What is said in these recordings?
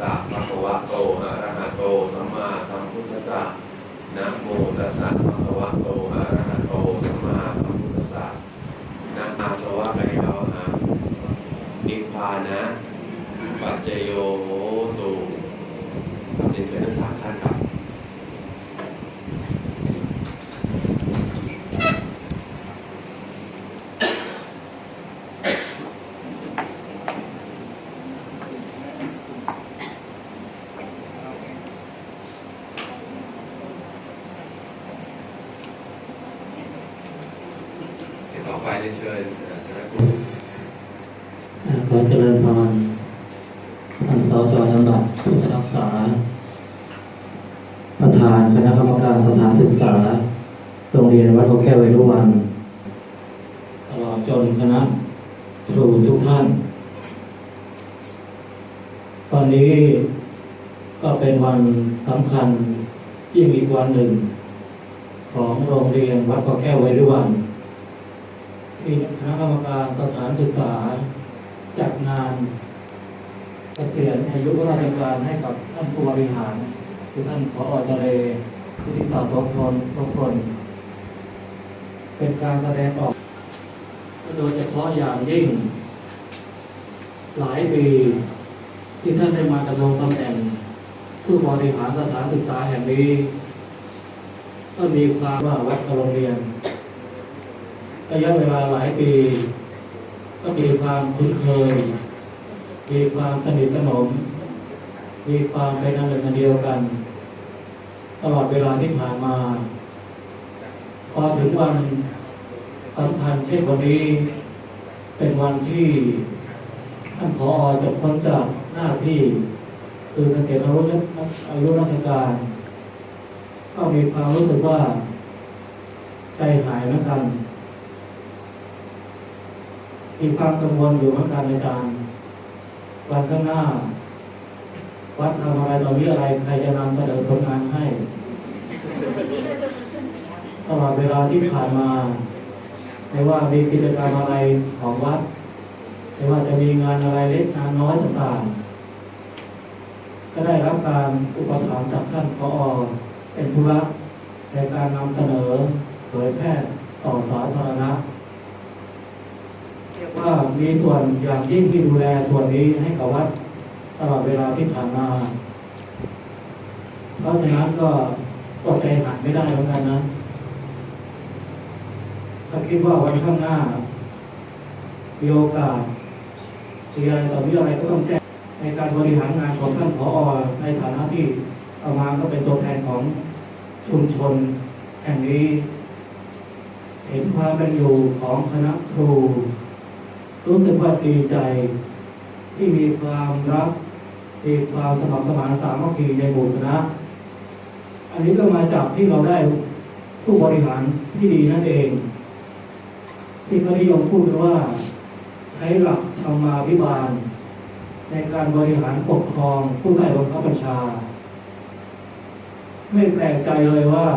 สะภะคะวะโตอะระหะโตสัมมาสัมพุทธัสสะนะโมตัสสะภะคะวะโตอะระหะโตสัมมาสัมพุทธัสสะนะอาสวะกายาหังนิพพานะปัจเจโยโตุเป็นเจ้าสามท่านครับ เรียนเชิญคณะครูขอเจริญพรท่านสจยำบัตรผู้รักษา ประธานคณะกรรมการสถานศึกษา โรงเรียนวัดพระแก้วเวรุวันตลอดจนคณะครูทุกท่านวันนี้ก็เป็นวันสำคัญยิ่งอีกวันหนึ่ง ของโรงเรียนวัดพระแก้วเวรุวัน ที่คณะกรรมการสถานศึกษาจัดงานเกษียณอายุราชการให้กับท่านผู้บริหาร คือท่านผอเจเลผู้ที่ศักดิ์ทบทนทบทนเป็นการแสดงออก โดยเฉพาะอย่างยิ่ง หลายปีที่ท่านได้มาดำรงตำแหน่งผู้บริหารสถานศึกษาแห่งนี้ ก็มีความว่าวัดโรงเรียน ระยะเวลาหลายปี ก็มีความคุ้นเคย มีความสนิทสนม มีความเป็นอันหนึ่งอันเดียวกัน ตลอดเวลาที่ผ่านมาพอถึงวันสำคัญเช่นวันนี้ เป็นวันที่ท่านพอจะพ้นจากหน้าที่ คือเกษียณอายุอายุราชการ ก็มีความรู้สึกว่า ใจหายเหมือนกัน มีความกังวลอยู่เหมือนกันอาจารย์วันข้างหน้า วัดทำอะไรต่อมีอะไรใครจะนำเสนอผลงานให้ตลอดเวลาที่ผ่านมา ไม่ว่ามีกิจกรรมอะไรของวัด ไม่ว่าจะมีงานอะไรเล็กงานน้อยต่างๆ ก็ได้รับการอุปถัมภ์จากท่านพอเป็นธุระในการนำเสนอเผยแพร่ต่อสาธารณะ กว่ามีส่วนอย่างยิ่งที่ดูแลส่วนนี้ให้กับวัดตลอดเวลาที่ผ่านมา เพราะฉะนั้นก็อดใจหันไม่ได้เหมือนกันนะถ้าคิดว่าวันข้างหน้ามีโอกาสมีอะไรต่อมีอะไรก็ต้องแจ้งในการบริหารงานของท่านผอในฐานะที่เอามาก็เป็นตัวแทนของชุมชนแห่งนี้ เห็นความเป็นอยู่ของคณะครู รู้สึกว่าดีใจ ที่มีความรักมีความสมัครสมานสามัคคีในหมู่คณะอันนี้ก็มาจากที่เราได้ผู้บริหารที่ดีนั่นเอง ที่เขานิยมพูดกันว่า ใช้หลักธรรมาภิบาล ในการบริหารปกครองผู้ใต้บังคับบัญชา ไม่แปลกใจเลยว่า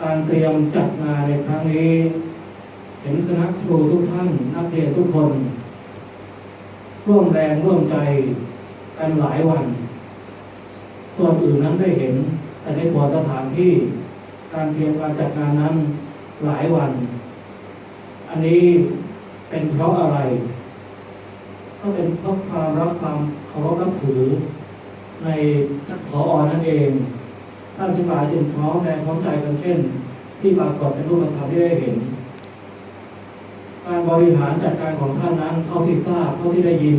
การเตรียมจัดงานในครั้งนี้ เห็นคณะครูทุกท่านนักเรียนทุกคน ร่วมแรงร่วมใจกันหลายวัน ส่วนอื่นนั้นได้เห็น แต่ในส่วนสถานที่การเตรียมการจัดงานนั้นหลายวัน อันนี้เป็นเพราะอะไร ก็เป็นเพราะความรักความเคารพนับถือ ในขออนั่นเองท่านทั้งหลายจึงพร้อมแรงพร้อมใจกันเช่น ที่ปรากฏเป็นรูปธรรมที่ได้เห็น การบริหารจัดการของท่านนั้นเท่าที่ทราบเท่าที่ได้ยิน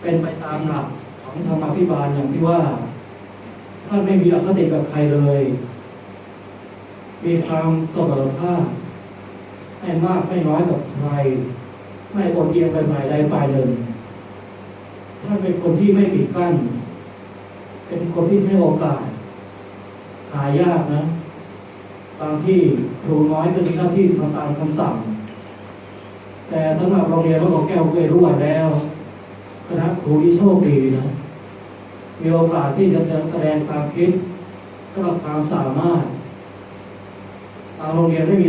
เป็นไปตามหลักของธรรมาภิบาลอย่างที่ว่า ท่านไม่มีอคติกับใครเลย มีความสมอภาคไม่มากไม่น้อยกับใคร ไม่อดเอียงไปฝ่ายใดฝ่ายหนึ่งท่านเป็นคนที่ไม่ปิดกั้น เป็นคนที่ให้โอกาส หายากนะ บางที่ครูน้อยก็มีหน้าที่ทำตามคำสั่ง แต่สำหรับโรงเรียนวัดหลวงแก้วเคยรุวันแล้วคณะครูที่โชคดีนะมีโอกาสที่จะแสดงความคิดและความสามารถทางโรงเรียนไม่มี